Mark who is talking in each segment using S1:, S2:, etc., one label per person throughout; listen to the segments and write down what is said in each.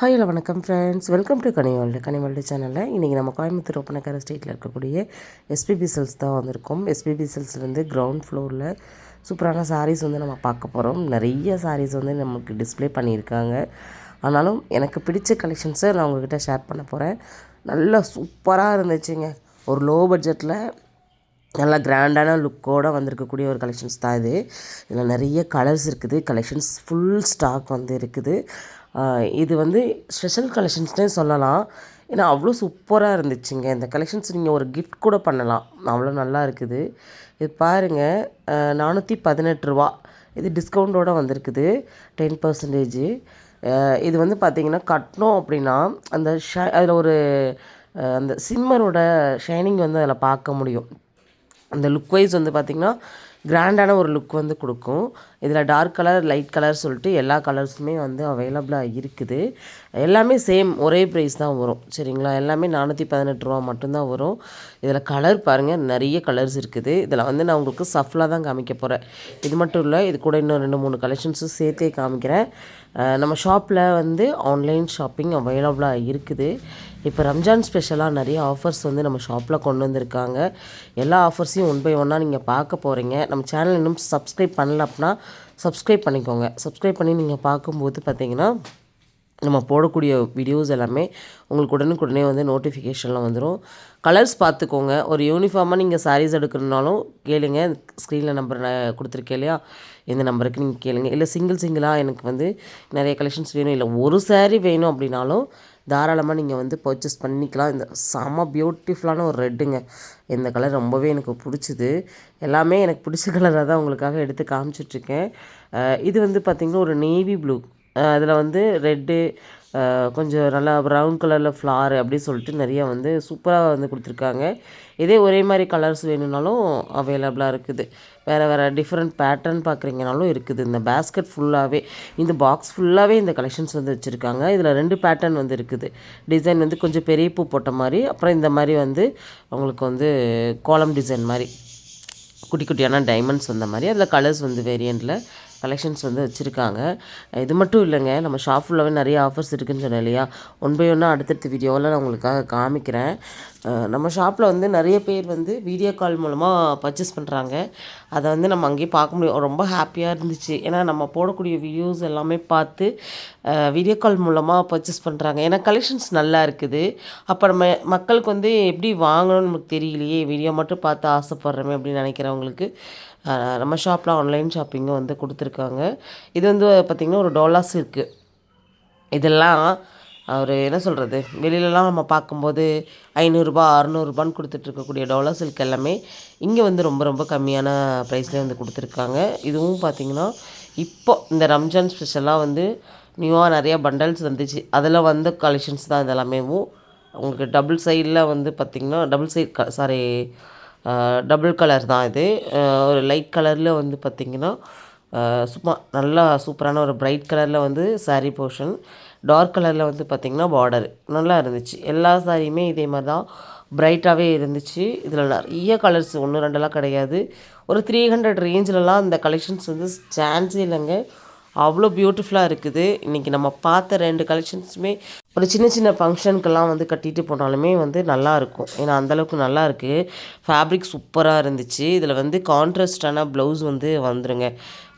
S1: Hi hello வணக்கம் friends welcome to Kani world Kani world சேனலில் இன்றைக்கி நம்ம கோயம்புத்தூர் ஒப்பனக்கார ஸ்ட்ரீட்டில் இருக்கக்கூடிய எஸ்பிபி செல்ஸ் தான் வந்திருக்கோம். எஸ்பிபி செல்ஸ்லேருந்து கிரவுண்ட் ஃப்ளோரில் சூப்பரான சாரீஸ் வந்து நம்ம பார்க்க போகிறோம் நிறைய சாரீஸ் வந்து நமக்கு டிஸ்ப்ளே பண்ணியிருக்காங்க. ஆனாலும் எனக்கு பிடிச்ச கலெக்ஷன்ஸை நான் உங்ககிட்ட ஷேர் பண்ண போகிறேன் நல்லா சூப்பராக இருந்துச்சுங்க. ஒரு லோ பட்ஜெட்டில் நல்லா கிராண்டான லுக்கோடு வந்திருக்கக்கூடிய ஒரு கலெக்ஷன்ஸ் தான் இது. இதில் நிறைய கலர்ஸ் இருக்குது. கலெக்ஷன்ஸ் ஃபுல் ஸ்டாக் வந்து இருக்குது. இது வந்து ஸ்பெஷல் கலெக்ஷன்ஸ்னே சொல்லலாம். ஏன்னா அவ்வளோ சூப்பராக இருந்துச்சுங்க. இந்த கலெக்ஷன்ஸ் நீங்கள் ஒரு கிஃப்ட் கூட பண்ணலாம். அவ்வளோ நல்லா இருக்குது. இது பாருங்கள் நானூற்றி பதினெட்டு ரூபா. இது டிஸ்கவுண்ட்டோடு வந்திருக்குது. டென் பர்சன்டேஜு இது வந்து பார்த்திங்கன்னா கட்டினோம் அப்படின்னா அந்த ஷ அதில் ஒரு அந்த சிம்மரோட ஷைனிங் வந்து அதில் பார்க்க முடியும். அந்த லுக் வைஸ் வந்து பார்த்திங்கன்னா கிராண்டான ஒரு லுக் வந்து கொடுக்கும். இதில் டார்க் கலர் லைட் கலர் சொல்லிட்டு எல்லா கலர்ஸுமே வந்து அவைலபிளாக இருக்குது. எல்லாமே சேம் ஒரே ப்ரைஸ் தான் வரும். சரிங்களா? எல்லாமே நானூற்றி பதினெட்டு ரூபா மட்டும்தான் வரும். இதில் கலர் பாருங்கள் நிறைய கலர்ஸ் இருக்குது. இதில் வந்து நான் உங்களுக்கு சஃப்லாக தான் காமிக்க போகிறேன் இது மட்டும் இல்லை இது கூட இன்னும் ரெண்டு மூணு கலெக்ஷன்ஸும் சேர்த்தே காமிக்கிறேன். நம்ம ஷாப்பில் வந்து ஆன்லைன் ஷாப்பிங் அவைலபிளாக இருக்குது. இப்போ ரம்ஜான் ஸ்பெஷலாக நிறைய ஆஃபர்ஸ் வந்து நம்ம ஷாப்பில் கொண்டு வந்திருக்காங்க. எல்லா ஆஃபர்ஸையும் ஒன் பை ஒன்னாக நீங்கள் பார்க்க போகிறீங்க நம்ம சேனல் இன்னும் சப்ஸ்கிரைப் பண்ணல அப்படின்னா சப்ஸ்கிரைப் பண்ணிக்கோங்க. சப்ஸ்கிரைப் பண்ணி நீங்கள் பார்க்கும்போது பார்த்தீங்கன்னா நம்ம போடக்கூடிய வீடியோஸ் எல்லாமே உங்களுக்கு உடனுக்குடனே வந்து நோட்டிஃபிகேஷனில் வந்துடும் கலர்ஸ் பார்த்துக்கோங்க. ஒரு யூனிஃபார்மாக நீங்கள் சாரீஸ் எடுக்கணுன்னாலும் கேளுங்க. ஸ்க்ரீனில் நம்பர் நான் கொடுத்துருக்கேன் இல்லையா? இந்த நம்பருக்கு நீங்கள் கேளுங்க. இல்லை சிங்கிள் சிங்கிளாக எனக்கு வந்து நிறைய கலெக்ஷன்ஸ் வேணும். இல்லை ஒரு சாரீ வேணும் அப்படின்னாலும் தாராளமாக நீங்கள் வந்து பர்ச்சேஸ் பண்ணிக்கலாம். இந்த செம பியூட்டிஃபுல்லான ஒரு ரெட்டுங்க இந்த கலர் ரொம்பவே எனக்கு பிடிச்சிது. எல்லாமே எனக்கு பிடிச்ச கலராக தான் உங்களுக்காக எடுத்து காமிச்சிட்ருக்கேன் இது வந்து பார்த்திங்கன்னா ஒரு நேவி ப்ளூ அதில் வந்து ரெட்டு கொஞ்சம் நல்லா ப்ரௌன் கலரில் ஃப்ளார் அப்படி சொல்லிட்டு நிறையா வந்து சூப்பராக வந்து கொடுத்துருக்காங்க. இதே ஒரே மாதிரி கலர்ஸ் வேணும்னாலும் அவைலபிளாக இருக்குது. வேறு வேறு டிஃப்ரெண்ட் பேட்டர்ன் பார்க்குறீங்கனாலும் இருக்குது. இந்த பேஸ்கெட் ஃபுல்லாகவே இந்த பாக்ஸ் ஃபுல்லாகவே இந்த கலெக்ஷன்ஸ் வந்து வச்சுருக்காங்க. இதில் ரெண்டு பேட்டர்ன் வந்து இருக்குது. டிசைன் வந்து கொஞ்சம் பெரிய பூ போட்ட மாதிரி அப்புறம் இந்த மாதிரி வந்து அவங்களுக்கு வந்து கோலம் டிசைன் மாதிரி குட்டி குட்டியான டைமண்ட்ஸ் வந்த மாதிரி. அதில் கலர்ஸ் வந்து வேரியண்ட்டில் கலெக்ஷன்ஸ் வந்து வச்சுருக்காங்க. இது மட்டும் இல்லைங்க நம்ம ஷாப் ஃபுல்லாகவே நிறைய ஆஃபர்ஸ் இருக்குதுன்னு சொன்னேன் இல்லையா? ஒன் பை ஒன்னாக அடுத்தடுத்த வீடியோவில் நான் உங்களுக்காக காமிக்கிறேன். நம்ம ஷாப்பில் வந்து நிறைய பேர் வந்து வீடியோ கால் மூலமாக பர்ச்சேஸ் பண்ணுறாங்க அதை வந்து நம்ம அங்கேயே பார்க்க முடியும். ரொம்ப ஹாப்பியாக இருந்துச்சு. ஏன்னா நம்ம போடக்கூடிய வீடியோஸ் எல்லாமே பார்த்து வீடியோ கால் மூலமாக பர்ச்சேஸ் பண்ணுறாங்க ஏன்னா கலெக்ஷன்ஸ் நல்லா இருக்குது. அப்போ நம்ம மக்களுக்கு வந்து எப்படி வாங்கணும்னு நமக்கு தெரியலையே. வீடியோ மட்டும் பார்த்து ஆசைப்பட்றோமே அப்படின்னு நினைக்கிறவங்களுக்கு நம்ம ஷாப்பில் ஆன்லைன் ஷாப்பிங்கும் வந்து கொடுத்துருக்காங்க இது வந்து பார்த்திங்கன்னா ஒரு டோலாஸ் இருக்குது இதெல்லாம் அவர் என்ன சொல்கிறது வெளியிலலாம் நம்ம பார்க்கும்போது ஐநூறுரூபா அறநூறுபான்னு கொடுத்துட்ருக்கக்கூடிய டோலா சில்க் எல்லாமே இங்கே வந்து ரொம்ப ரொம்ப கம்மியான ப்ரைஸ்லேயே வந்து கொடுத்துருக்காங்க. இதுவும் பார்த்திங்கன்னா இப்போ இந்த ரம்ஜான் ஸ்பெஷலாக வந்து நியூவாக நிறையா பண்டல்ஸ் வந்துச்சு. அதில் வந்த கலெக்ஷன்ஸ் தான் இதெல்லாமேவும் உங்களுக்கு டபுள் சைடில் வந்து பார்த்திங்கன்னா டபுள் சைட் க சாரி டபுள் கலர் தான் இது. ஒரு லைட் கலரில் வந்து பார்த்திங்கன்னா சும்மா நல்லா சூப்பரான ஒரு ப்ரைட் கலரில் வந்து சாரீ போர்ஷன் டார்க் கலரில் வந்து பார்த்திங்கன்னா பார்டர் நல்லா இருந்துச்சு. எல்லா சாரியுமே இதே மாதிரி தான் பிரைட்டாகவே இருந்துச்சு. இதில் நிறைய கலர்ஸ் ஒன்று ரெண்டெல்லாம் கிடையாது. ஒரு த்ரீ ஹண்ட்ரட் ரேஞ்சிலலாம் இந்த கலெக்ஷன்ஸ் வந்து சான்ஸே இல்லைங்க. அவ்வளோ பியூட்டிஃபுல்லாக இருக்குது. இன்றைக்கி நம்ம பார்த்த ரெண்டு கலெக்ஷன்ஸுமே ஒரு சின்ன சின்ன ஃபங்க்ஷனுக்கெல்லாம் வந்து கட்டிட்டு போனாலுமே வந்து நல்லாயிருக்கும் ஏன்னா அந்தளவுக்கு நல்லா இருக்குது ஃபேப்ரிக் சூப்பராக இருந்துச்சு. இதில் வந்து கான்ட்ராஸ்டான ப்ளவுஸ் வந்து வந்துருங்க.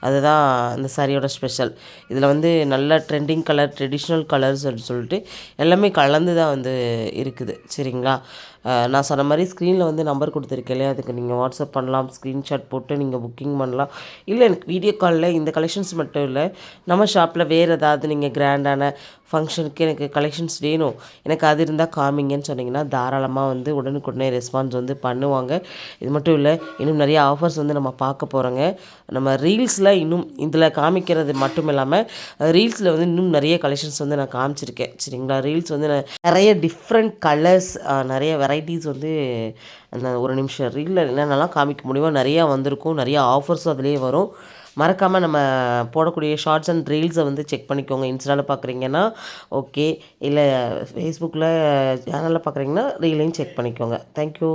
S1: அதுதான் அந்த சாரியோட ஸ்பெஷல் இதில் வந்து நல்ல ட்ரெண்டிங் கலர் ட்ரெடிஷ்னல் கலர்ஸ் அப்படின்னு சொல்லிட்டு எல்லாமே கலந்து தான் வந்து இருக்குது. சரிங்களா? நான் சொன்ன மாதிரி ஸ்க்ரீனில் வந்து நம்பர் கொடுத்துருக்கேன் இல்லையா? அதுக்கு நீங்கள் வாட்ஸ்அப் பண்ணலாம் ஸ்க்ரீன்ஷாட் போட்டு நீங்கள் புக்கிங் பண்ணலாம். இல்லை எனக்கு வீடியோ காலில் இந்த கலெக்ஷன்ஸ் மட்டும் இல்லை நம்ம ஷாப்பில் வேறு ஏதாவது நீங்கள் கிராண்டான ஃபங்க்ஷனுக்கு எனக்கு கலெக்ஷன்ஸ் வேணும். எனக்கு அது இருந்தால் காமிங்கன்னு சொன்னிங்கன்னா தாராளமாக வந்து உடனுக்குடனே ரெஸ்பான்ஸ் வந்து பண்ணுவாங்க. இது மட்டும் இல்லை இன்னும் நிறைய ஆஃபர்ஸ் வந்து நம்ம பார்க்க போகிறோங்க நம்ம ரீல்ஸில் இன்னும் இதில் காமிக்கிறது மட்டும் இல்லாமல் ரீல்ஸில் வந்து இன்னும் நிறைய கலெக்ஷன்ஸ் வந்து நான் காமிச்சிருக்கேன். சரிங்களா? ரீல்ஸ் வந்து நான் நிறைய டிஃப்ரெண்ட் கலர்ஸ் நிறைய வெரைட்டிஸ் வந்து அந்த ஒரு நிமிஷம் ரீலில் என்னென்னலாம் காமிக்க முடியுமோ நிறையா வந்திருக்கும். நிறைய ஆஃபர்ஸும் அதுலேயே வரும். மறக்காமல் நம்ம போடக்கூடிய ஷார்ட்ஸ் அண்ட் ரீல்ஸை வந்து செக் பண்ணிக்கோங்க. இன்ஸ்டாவில் பார்க்குறீங்கன்னா ஓகே இல்லை ஃபேஸ்புக்கில் சேனலில் பார்க்குறீங்கன்னா ரீலையும் செக் பண்ணிக்கோங்க. தேங்க்யூ